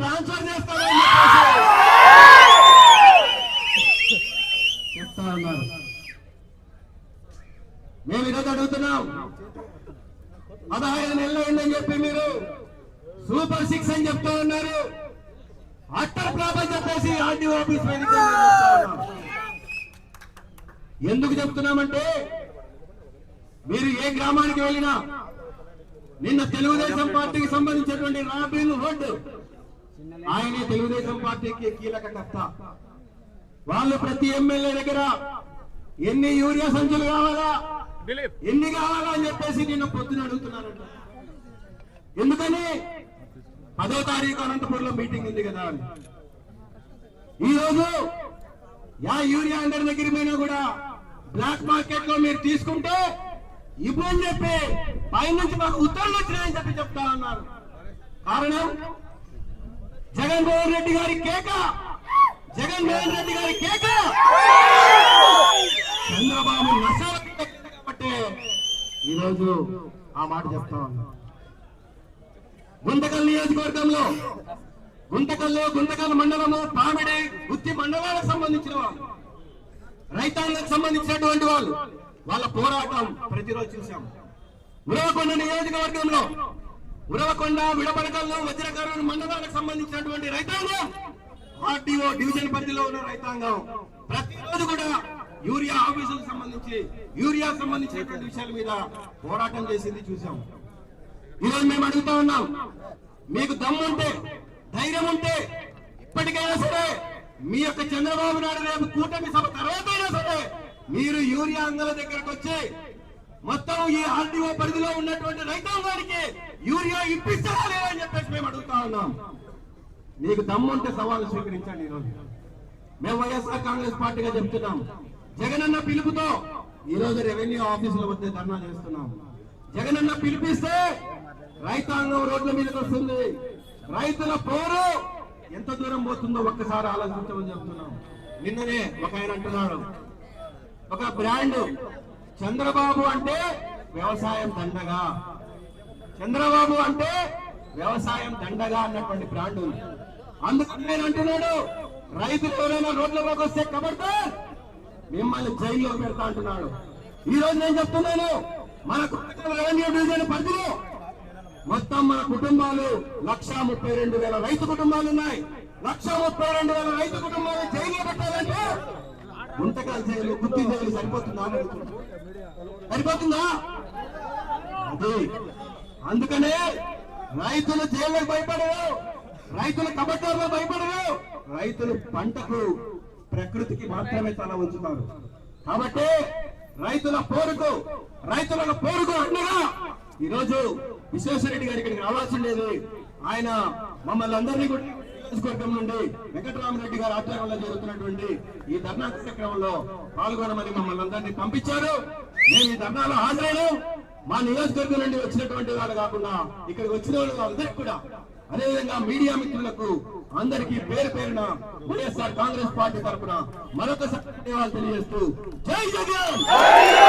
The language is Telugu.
ట్రాన్స్ఫర్ చేస్తామని చెప్తా మేము ఈరోజు అడుగుతున్నాం. పదహైదు నెలలు అయిందని చెప్పి మీరు సూపర్ సిక్స్ అని చెప్తూ ఉన్నారు. అట్టర్ ప్రాబ్లం చెప్పేసి ఆర్డీఓ ఆఫీస్ ఎందుకు చెప్తున్నామంటే మీరు ఏ గ్రామానికి వెళ్ళినా నిన్న తెలుగుదేశం పార్టీకి సంబంధించినటువంటి రాబీలు రోడ్డు ఆయనే తెలుగుదేశం పార్టీకి కీలక కర్త. వాళ్ళు ప్రతి ఎమ్మెల్యే దగ్గర ఎన్ని యూరియా సంచులు కావాలా? ఎన్ని కావాలా అని చెప్పేసి నిన్న పొద్దున అడుగుతున్నారంట. ఎందుకని? పదో తారీఖు అనంతపురంలో మీటింగ్ ఉంది కదా అని. ఈ రోజు యా యూరియా అందరి దగ్గర పోయినా కూడా బ్లాక్ మార్కెట్లో మీరు తీసుకుంటే ఇవ్వని చెప్పి పైనుంచి మాకు ఉత్తర్వులు వచ్చినాయని చెప్పి చెప్తా ఉన్నారు. కారణం? జగన్మోహన్ రెడ్డి గారి కేక! జగన్మోహన్ రెడ్డి గారి కేక! చంద్రబాబు నశాల కాబట్టి ఈరోజు ఆ మాట చెప్తా గుంతకల్ నియోజకవర్గంలో గుంతకల్లో గుంతకల్ మండలము పామిడి గుత్తి మండలాలకు సంబంధించిన వాళ్ళు రైతాంగానికి సంబంధించినటువంటి వాళ్ళు వాళ్ళ పోరాటం ప్రతిరోజు చూసాం ఉరవకొండ నియోజకవర్గంలో ఉరవకొండ విడబడకల్లో వజ్రకరణ మండలాలకు సంబంధించినటువంటి రైతాంగం. ఆర్టీఓ డివిజన్ పరిధిలో ఉన్న రైతాంగం. ప్రతిరోజు కూడా యూరియా ఆఫీసులకు సంబంధించి యూరియా సంబంధించినటువంటి విషయాల మీద పోరాటం చేసింది చూసాం ఈరోజు మేము అడుగుతా ఉన్నాం మీకు దమ్ముంటే ధైర్యం ఉంటే ఇప్పటికైనా సరే మీ యొక్క చంద్రబాబు నాయుడు రేపు కూటమి సభ తర్వాత అయినా సరే మీరు యూరియా అంగల దగ్గరకు వచ్చి మొత్తం ఈ ఆర్టీఓ పరిధిలో ఉన్నటువంటి రైతాంగానికి యూరియా ఇప్పిస్తారా లేదని చెప్పేసి మేము అడుగుతా ఉన్నాం. నీకు దమ్ముంటే సవాలు స్వీకరించండి ఈరోజు. మేము వైఎస్ఆర్ కాంగ్రెస్ పార్టీగా చెప్తున్నాం. జగనన్న పిలుపుతో ఈ రోజు రెవెన్యూ ఆఫీసుల వద్ద ధర్నా చేస్తున్నాం. జగనన్న పిలిపిస్తే రైతాంగం రోడ్ల మీదకి వస్తుంది. రైతుల పోరు ఎంత దూరం పోతుందో ఒక్కసారి ఆలోచించమని చెప్తున్నాం. నిన్ననే ఒక ఆయన అంటున్నాడు. ఒక బ్రాండ్ చంద్రబాబు అంటే వ్యవసాయం దండగా. చంద్రబాబు అంటే వ్యవసాయం దండగా అన్నటువంటి బ్రాండ్ ఉంది అందుకని నేను అంటున్నాడు రైతులు ఎవరైనా రోడ్లలోకి వస్తే కబడితే మిమ్మల్ని జైల్లో పెడతా అంటున్నాడు. ఈ రోజు నేను చెప్తున్నాను మన కొత్తగూడెం రెవెన్యూ డివిజన్ పరిధిలో మొత్తం మన కుటుంబాలు లక్ష ముప్పై రెండు వేల రైతు కుటుంబాలు ఉన్నాయి. లక్ష ముప్పై రెండు వేల రైతు కుటుంబాలు జైల్లో పెట్టాలంటే గుంటకాల జైలు గుత్తి జైలు సరిపోతుందా? అని సరిపోతుందా? అది. అందుకనే రైతులు జైళ్ళకు భయపడరు. రైతులు కబడ్డర్లో భయపడరు. రైతులు పంటకు ప్రకృతికి మాత్రమే తల ఉంచుతారు కాబట్టి రైతుల పోరుకు రైతుల పోరుకు అండగా ఈరోజు విశ్వేశ్వరరెడ్డి గారి ఇక్కడికి రావాల్సిండేది ఆయన మమ్మల్ని అందరినీ కూడా నియోజకవర్గం నుండి వెంకటరామరెడ్డి గారి ఆధ్వర్యంలో జరుగుతున్నటువంటి ఈ ధర్నా కార్యక్రమంలో పాల్గొనమని మమ్మల్ని అందరినీ పంపించారు. మేము ఈ ధర్నాలో హాజరైనాం. మా నియోజకవర్గం నుండి వచ్చినటువంటి వాళ్ళు కాకుండా ఇక్కడికి వచ్చిన వాళ్ళు అందరికి కూడా అదేవిధంగా మీడియా మిత్రులకు అందరికి పేరు పేరున వైఎస్ఆర్ కాంగ్రెస్ పార్టీ తరఫున మరొకసారి ధన్యవాదాలు తెలియజేస్తూ జై జగన్!